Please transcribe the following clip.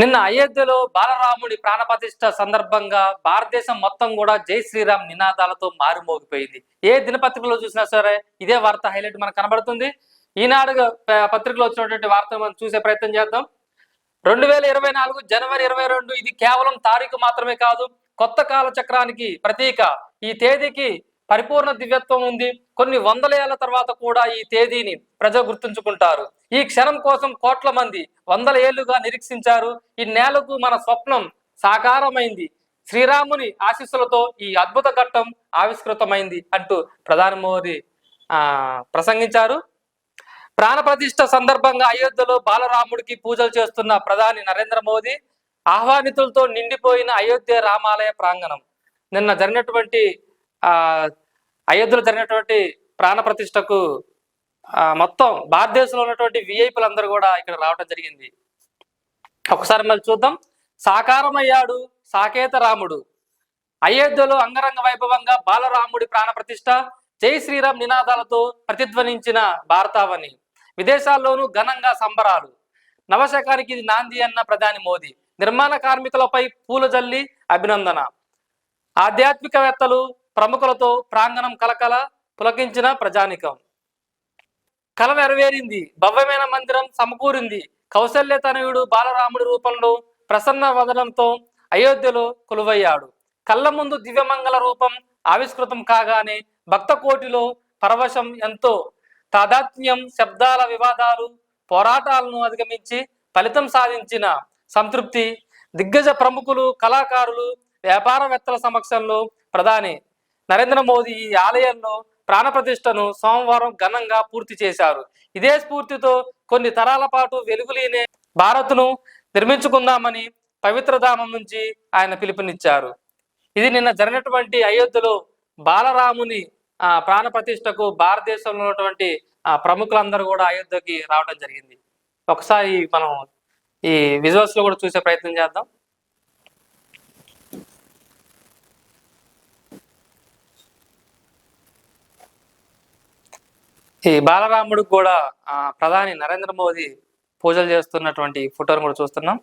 నిన్న అయోధ్యలో బాలరాముడి ప్రాణప్రతిష్ఠ సందర్భంగా భారతదేశం మొత్తం కూడా జై శ్రీరామ్ నినాదాలతో మారుమోగిపోయింది. ఏ దినపత్రికలో చూసినా సరే ఇదే వార్త హైలైట్ మనకు కనబడుతుంది. ఈనాడు పత్రికలో వచ్చినటువంటి వార్త మనం చూసే ప్రయత్నం చేద్దాం. రెండు వేల ఇరవై నాలుగు జనవరి ఇరవై రెండు ఇది కేవలం తారీఖు మాత్రమే కాదు కొత్త కాల చక్రానికి ప్రతీక. ఈ తేదీకి పరిపూర్ణ దివ్యత్వం ఉంది. కొన్ని వందల ఏళ్ళ తర్వాత కూడా ఈ తేదీని ప్రజలు గుర్తుంచుకుంటారు. ఈ క్షణం కోసం కోట్ల మంది వందల ఏళ్ళుగా నిరీక్షించారు. ఈ నేలకు మన స్వప్నం సాకారమైంది. శ్రీరాముని ఆశీస్సులతో ఈ అద్భుత ఘట్టం ఆవిష్కృతమైంది అంటూ ప్రధాని మోదీ ఆ ప్రసంగించారు. ప్రాణప్రతిష్ఠ సందర్భంగా అయోధ్యలో బాలరాముడికి పూజలు చేస్తున్న ప్రధాని నరేంద్ర మోదీ ఆహ్వానితులతో నిండిపోయిన అయోధ్య రామాలయ ప్రాంగణం. నిన్న జరిగినటువంటి ఆ అయోధ్యలో జరిగినటువంటి ప్రాణ ప్రతిష్టకు మొత్తం భారతదేశంలో ఉన్నటువంటి విఐపీలు అందరూ కూడా ఇక్కడ రావడం జరిగింది. ఒకసారి మళ్ళీ చూద్దాం. సాకారమయ్యాడు సాకేత రాముడు. అయోధ్యలో అంగరంగ వైభవంగా బాలరాముడి ప్రాణప్రతిష్ఠ జై శ్రీరామ్ నినాదాలతో ప్రతిధ్వనించిన భారతావని. విదేశాల్లోనూ ఘనంగా సంబరాలు. నవశకానికి ఇది నాంది అన్న ప్రధాని మోదీ. నిర్మాణ కార్మికులపై పూల జల్లి అభినందన. ఆధ్యాత్మికవేత్తలు ప్రముఖులతో ప్రాంగణం కలకల పులకించిన ప్రజానికం. కల నెరవేరింది భవ్యమైన మందిరం సమకూరింది. కౌశల్య తనయుడు బాలరాముడి రూపంలో ప్రసన్న వదనంతో అయోధ్యలో కొలువయ్యాడు. కళ్ళ ముందు దివ్యమంగళ రూపం ఆవిష్కృతం కాగానే భక్త కోటిలో పరవశం ఎంతో. తాదాత్మ్యం శబ్దాల వివాదాలు పోరాటాలను అధిగమించి ఫలితం సాధించిన సంతృప్తి దిగ్గజ ప్రముఖులు కళాకారులు వ్యాపారవేత్తల సమక్షంలో ప్రధాని నరేంద్ర మోదీ ఈ ఆలయంలో ప్రాణప్రతిష్టను సోమవారం ఘనంగా పూర్తి చేశారు. ఇదే స్ఫూర్తితో కొన్ని తరాల పాటు వెలుగులీనే భారత్ను నిర్మించుకుందామని పవిత్రధామం నుంచి ఆయన పిలుపునిచ్చారు. ఇది నిన్న జరిగినటువంటి అయోధ్యలో బాలరాముని ఆ ప్రాణప్రతిష్టకు భారతదేశంలో ఉన్నటువంటి ఆ ప్రముఖులందరూ కూడా అయోధ్యకి రావడం జరిగింది. ఒకసారి మనం ఈ విజువల్స్లో కూడా చూసే ప్రయత్నం చేద్దాం. ఈ బాలరాముడికి కూడా ఆ, ప్రధాని నరేంద్ర మోదీ పూజలు చేస్తున్నటువంటి ఫోటోను కూడా చూస్తున్నాం.